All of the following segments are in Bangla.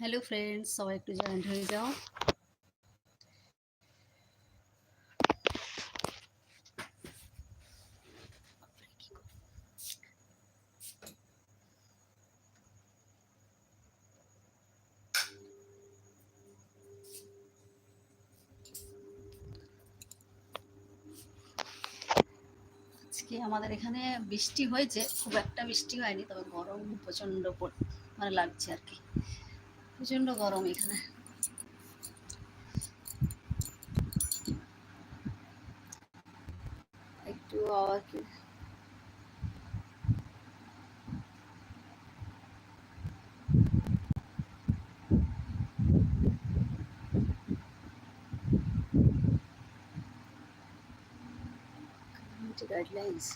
হ্যালো ফ্রেন্ডস সবাই একটু জয়েন্ট হয়ে যাও। আজকে আমাদের এখানে বৃষ্টি হয়েছে। খুব একটা বৃষ্টি হয়নি, তবে গরম প্রচণ্ড মানে লাগছে আর কি। প্রচণ্ড গরম এখানে একটু আওয়াজ guidelines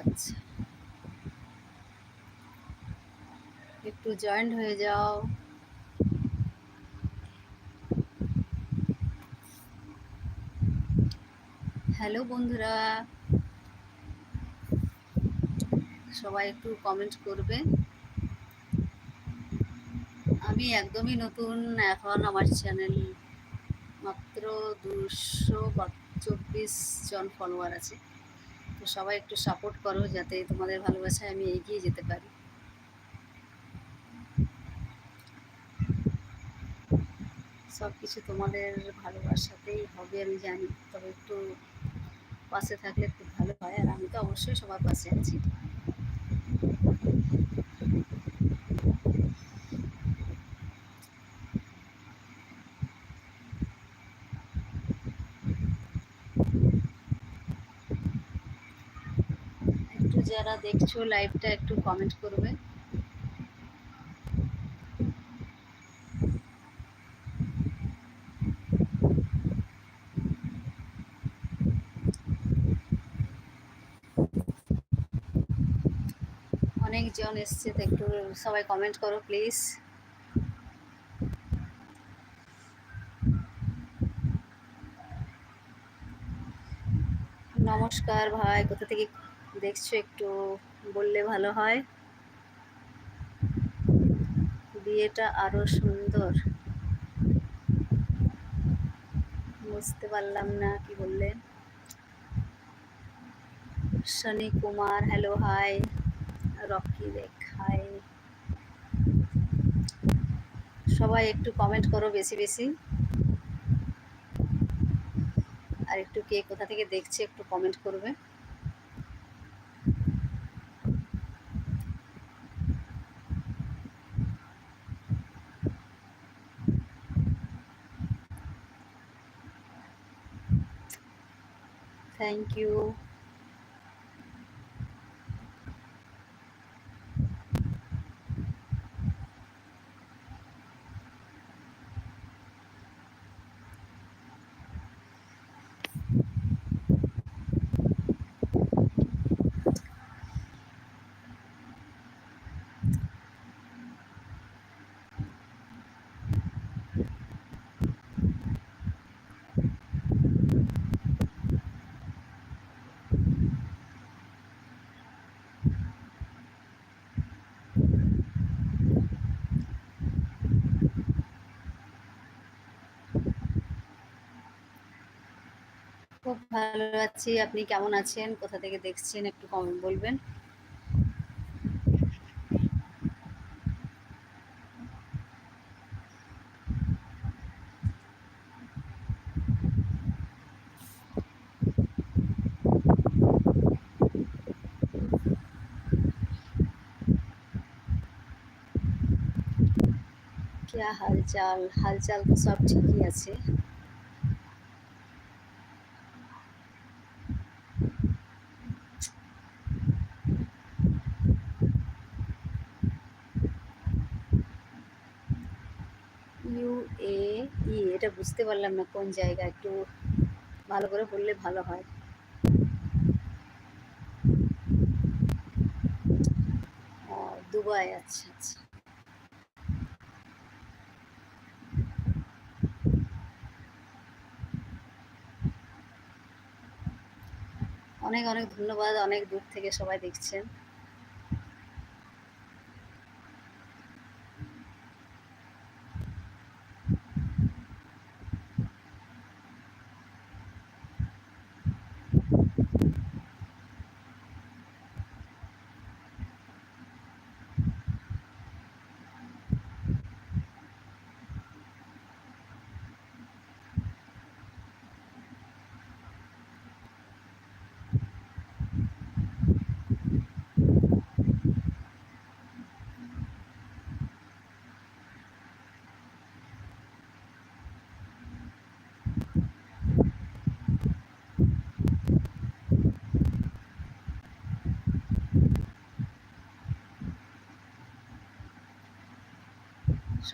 আচ্ছা একটু জয়েন্ট হয়ে যাও। হ্যালো বন্ধুরা। সবাই একটু কমেন্ট করবে। আমি একদমই নতুন, এখন আমার চ্যানেল মাত্র দুশো চব্বিশ জন ফলোয়ার আছে। তো সবাই একটু সাপোর্ট করো, যাতে তোমাদের ভালোবাসায় আমি এগিয়ে যেতে পারি। সব কিছু তোমাদের ভালোবাসাতেই হবে, আমি জানি। তবে একটু পাশে থাকলে খুব ভালো হয়, আর আমি তো অবশ্যই সবার পাশে আছি। যারা দেখছ লাইভটা একটু কমেন্ট করবে। এসছে, তো একটু সবাই কমেন্ট করো প্লিজ নমস্কার ভাই, কোথা থেকে দেখছ একটু বললে ভালো হয়? বিয়েটা আরও সুন্দর। বুঝতে পারলাম না কি বললেন Shani Kumar hello hi Rocky দেখ হাই সবাই একটু কমেন্ট করো বেশি বেশি। আর একটু কে কোথা থেকে দেখছে একটু কমেন্ট করবে। Thank you. খুব ভালো আছি আপনি কেমন আছেন কোথা থেকে দেখছেন একটু কমেন্ট বলবেন क्या हालचाल हालचाल तो सब ठीक ही আছে এটা বুঝতে পারলাম না কোন জায়গা, একটু ভালো করে বললে ভালো হয়। দুবাই আচ্ছা আচ্ছা। অনেক অনেক ধন্যবাদ, অনেক দূর থেকে সবাই দেখছেন।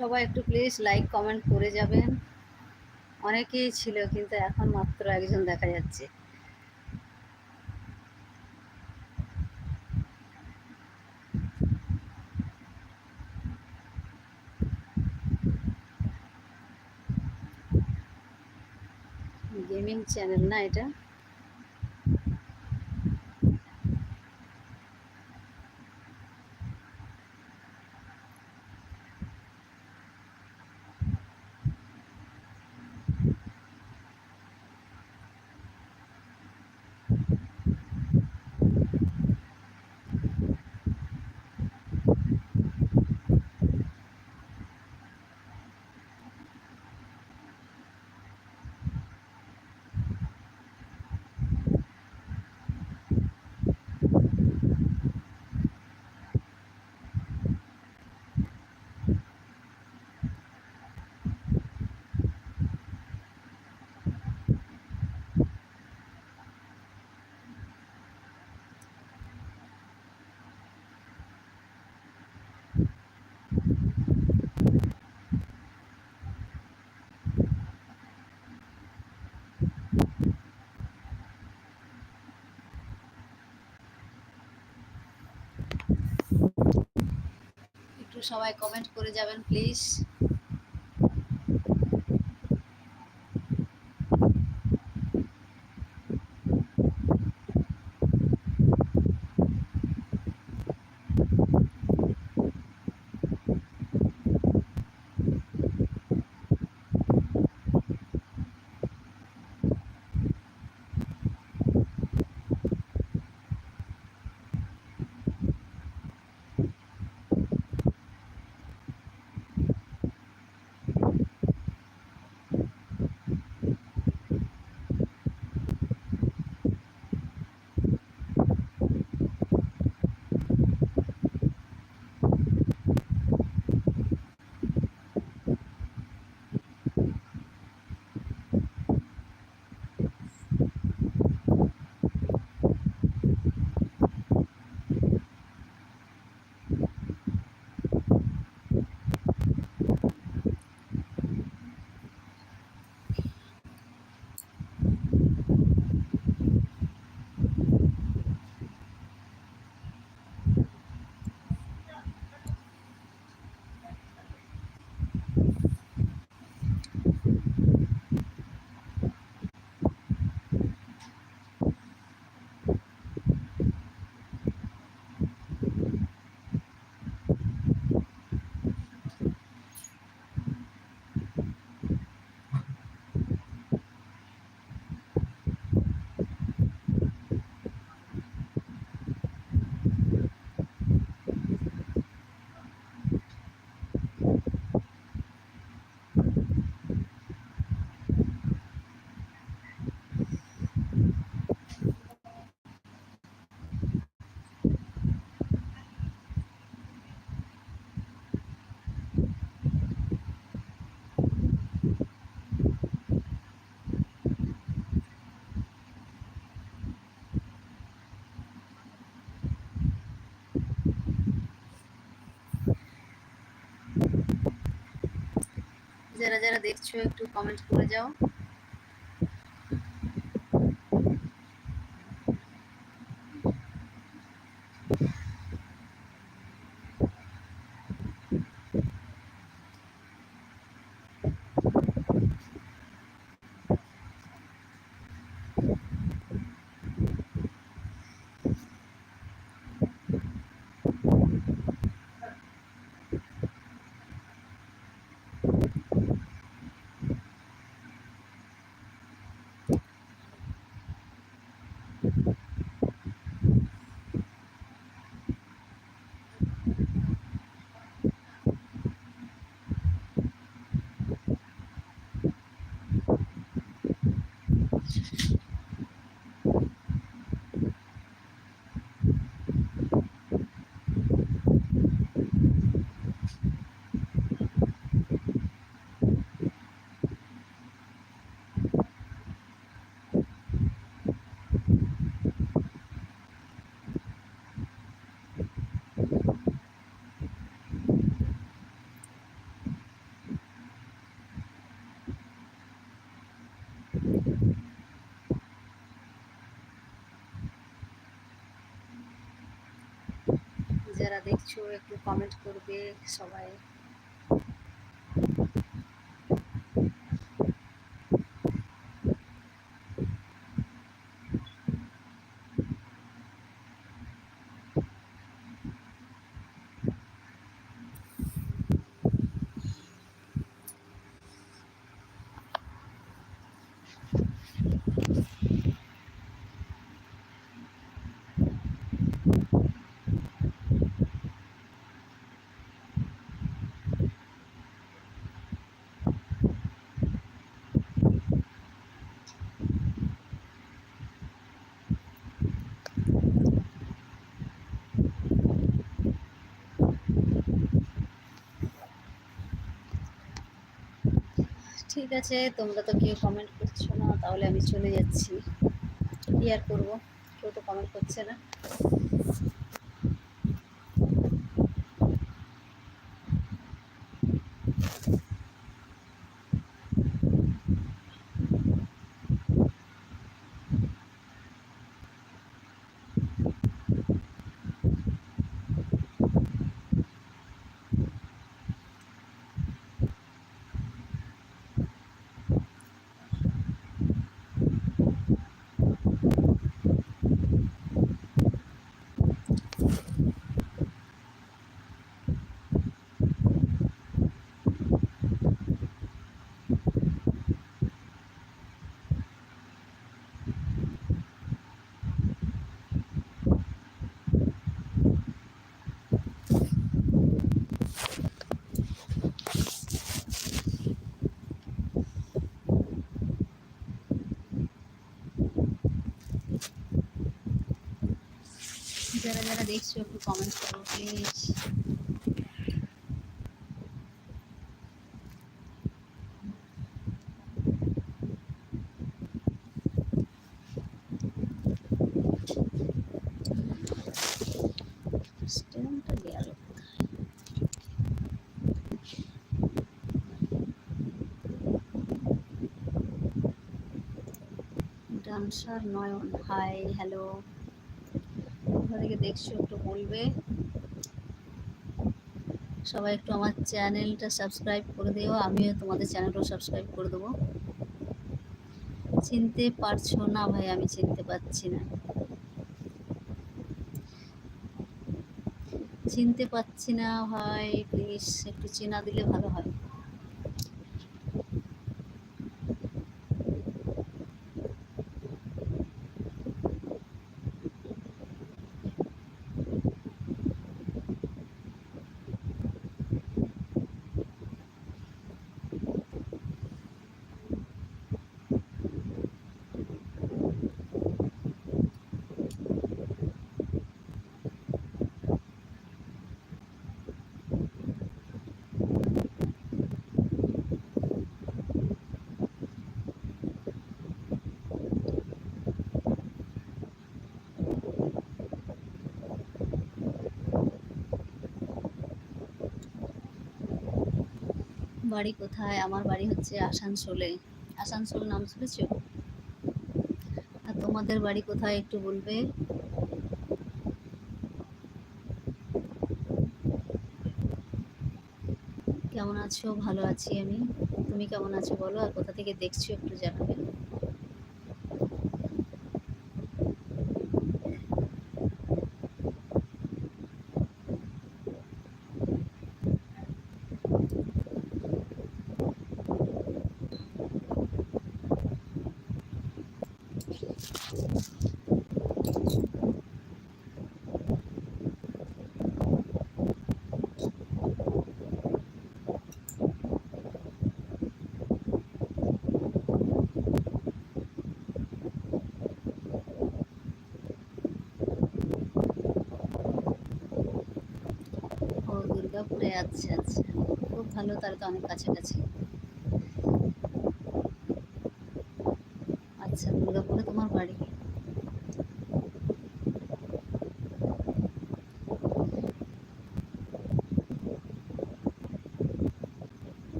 সবাই একটু প্লিজ লাইক কমেন্ট করে যাবেন। অনেকেই ছিল, কিন্তু এখন মাত্র একজন দেখা যাচ্ছে। গেমিং চ্যানেল না এটা? একটু সবাই কমেন্ট করে যাবেন প্লিজ যারা যারা দেখছ একটু কমেন্ট করে যাও। যারা দেখছ একটু কমেন্ট করবে সবাই। ঠিক আছে, তোমরা তো কেউ কমেন্ট করছ না, তাহলে আমি চলে যাচ্ছি। কি আর করব? কেউ তো কমেন্ট করছে না। যারা যারা দেখছ একটু কমেন্ট করো প্লিজ স্টেমটা গেল ডান্সার নয়ন হাই হ্যালো কোথা থেকে দেখছ একটু বলবে। সবাই একটু আমার চ্যানেলটা সাবস্ক্রাইব করে দিও, আমিও তোমাদের চ্যানেলটা সাবস্ক্রাইব করে দেবো। চিনতে পারছ না ভাই, আমি চিনতে পারছি না। চিনতে পারছি না ভাই প্লিজ একটু চেনা দিলে ভালো হয়। বাড়ি কোথায়? আমার বাড়ি হচ্ছে আসানসোলে। আসানসোল নাম শুনেছ? আর তোমাদের বাড়ি কোথায় একটু বলবে? কেমন আছো? ভালো আছি আমি। তুমি কেমন আছো বলো? আর কোথা থেকে দেখছ একটু জানাবে। দুর্গাপুরে আচ্ছা আচ্ছা। খুব ভালো তাহলে তো অনেক কাছাকাছি আচ্ছা দুর্গাপুরে তোমার বাড়ি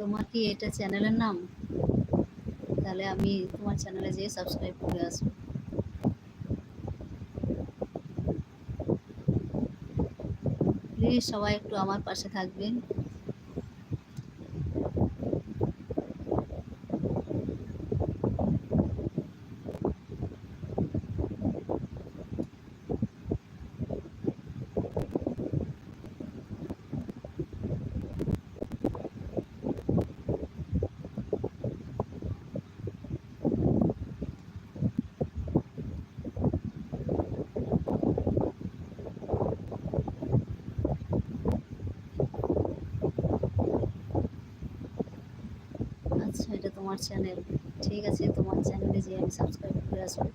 তোমার কি এটা চ্যানেলের নাম? তাহলে আমি তোমার চ্যানেলে যেয়ে সাবস্ক্রাইব করে আসব। প্লিজ সবাই একটু আমার পাশে থাকবেন আচ্ছা এটা তোমার চ্যানেল ঠিক আছে? তোমার চ্যানেলে যে আমি সাবস্ক্রাইব করে আসব।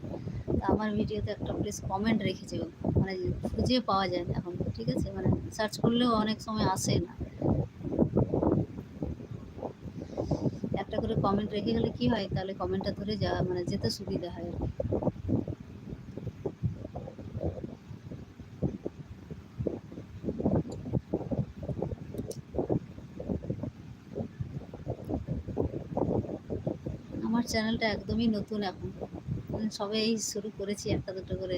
তা আমার ভিডিওতে একটা প্লিজ কমেন্ট রেখে যেও মানে খুঁজে পাওয়া যায় না এখন, ঠিক আছে? মানে সার্চ করলেও অনেক সময় আসে না। একটা করে কমেন্ট রেখে গেলে কি হয়? তাহলে কমেন্টটা ধরে যা মানে যেতে সুবিধা হয় আর কি আমার চ্যানেলটা একদমই নতুন এখন। মানে সবে শুরু করেছি একটা দুটো করে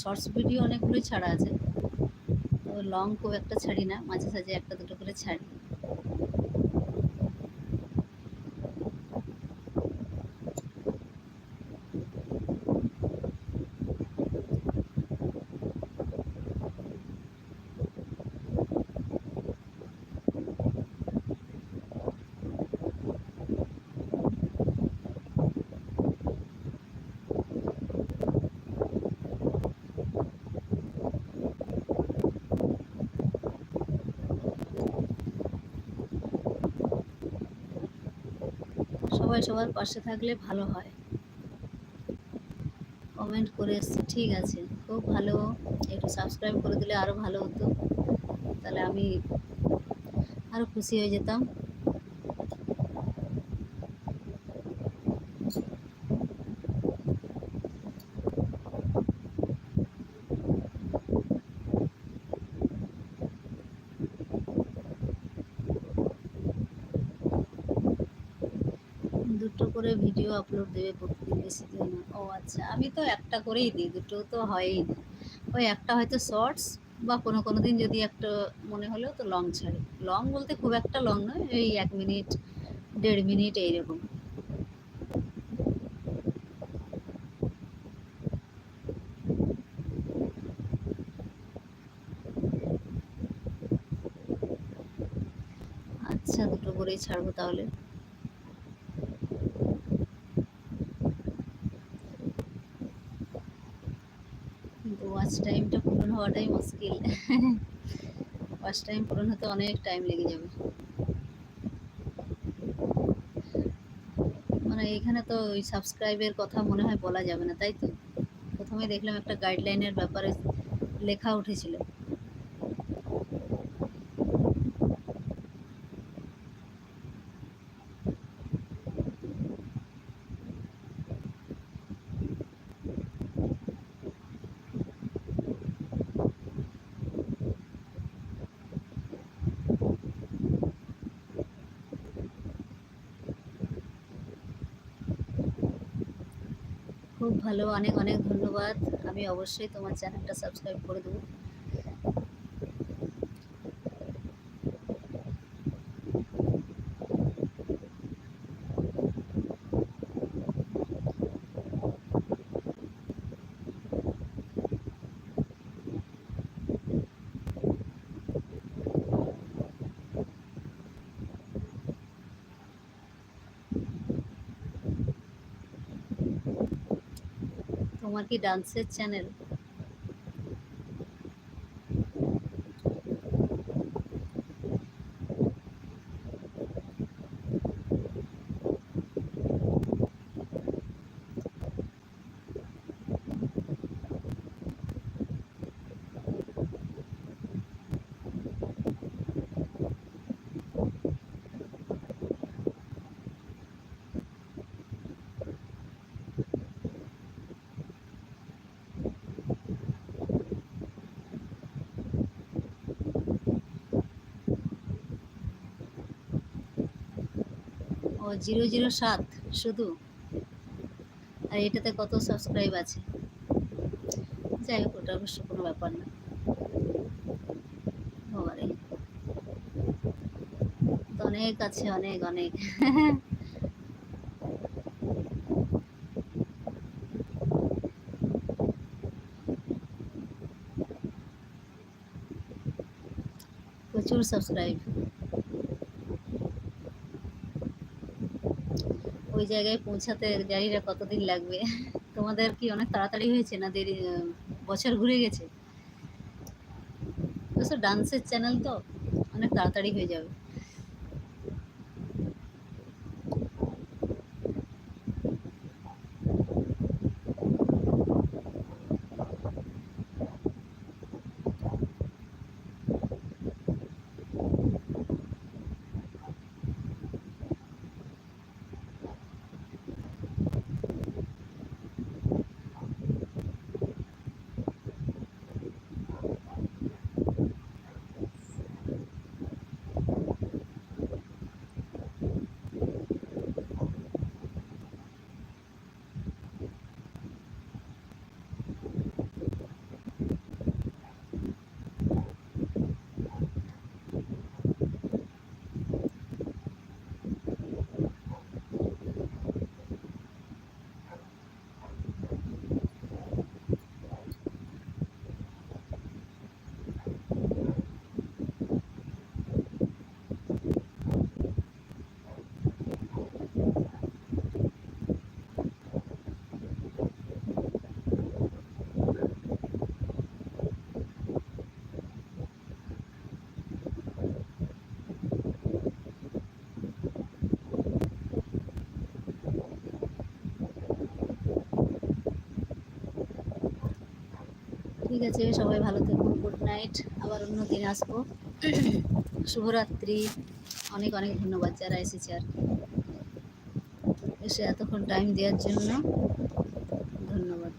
শর্টস ভিডিও অনেকগুলোই ছাড়া আছে। তো লং খুব একটা ছাড়ি না মাঝে সাঝে একটা দুটো করে ছাড়ি। সবাই সবার পাশে থাকলে ভালো হয়। কমেন্ট করে এসছে, ঠিক আছে। খুব ভালো। একটু সাবস্ক্রাইব করে দিলে আরও ভালো হতো। তাহলে আমি আরও খুশি হয়ে যেতাম দুটো করে ভিডিও আপলোড দেবে প্রতিদিন বেশি দিন না। ও আচ্ছা আমি তো একটা করেই দিই দুটো তো হয়ই না। ওই একটা হয়তো শর্টস বা কোনো কোনো দিন যদি একটা মনে হলেও তো লং ছাড়ি। লং বলতে খুব একটা লং নয় ওই এক মিনিট দেড় মিনিট এইরকম। আচ্ছা দুটো করেই ছাড়বো তাহলে। ওয়াচ টাইমটা পূরণ হওয়াটাই মুশকিল। ফার্স্ট টাইম পূরণ হতে অনেক টাইম লেগে যাবে। মানে এখানে তো ওই সাবস্ক্রাইবের কথা মনে হয় বলা যাবে না, তাই তো? প্রথমে দেখলাম একটা গাইডলাইনের ব্যাপারে লেখা উঠেছিল। খুব ভালো অনেক অনেক ধন্যবাদ। আমি অবশ্যই তোমার চ্যানেলটা সাবস্ক্রাইব করে দেবো। তোমার কি ডান্সের চ্যানেল জিরো জিরো সাত, শুধু? আর এটাতে কত সাবস্ক্রাইব আছে? যাই হোক, ওটা অবশ্য কোনো ব্যাপার না। অনেক আছে, অনেক অনেক। প্রচুর সাবস্ক্রাইব ওই জায়গায় পৌঁছাতে জানি না কতদিন লাগবে। তোমাদের কি অনেক তাড়াতাড়ি হয়েছে না দেরি বছর ঘুরে গেছে? ডান্সের চ্যানেল তো অনেক তাড়াতাড়ি হয়ে যাবে। ঠিক আছে, সবাই ভালো থেকো গুড নাইট আবার অন্য দিন আসব। শুভরাত্রি। অনেক অনেক ধন্যবাদ যারা এসেছে আর এসে এতক্ষণ টাইম দেওয়ার জন্য ধন্যবাদ।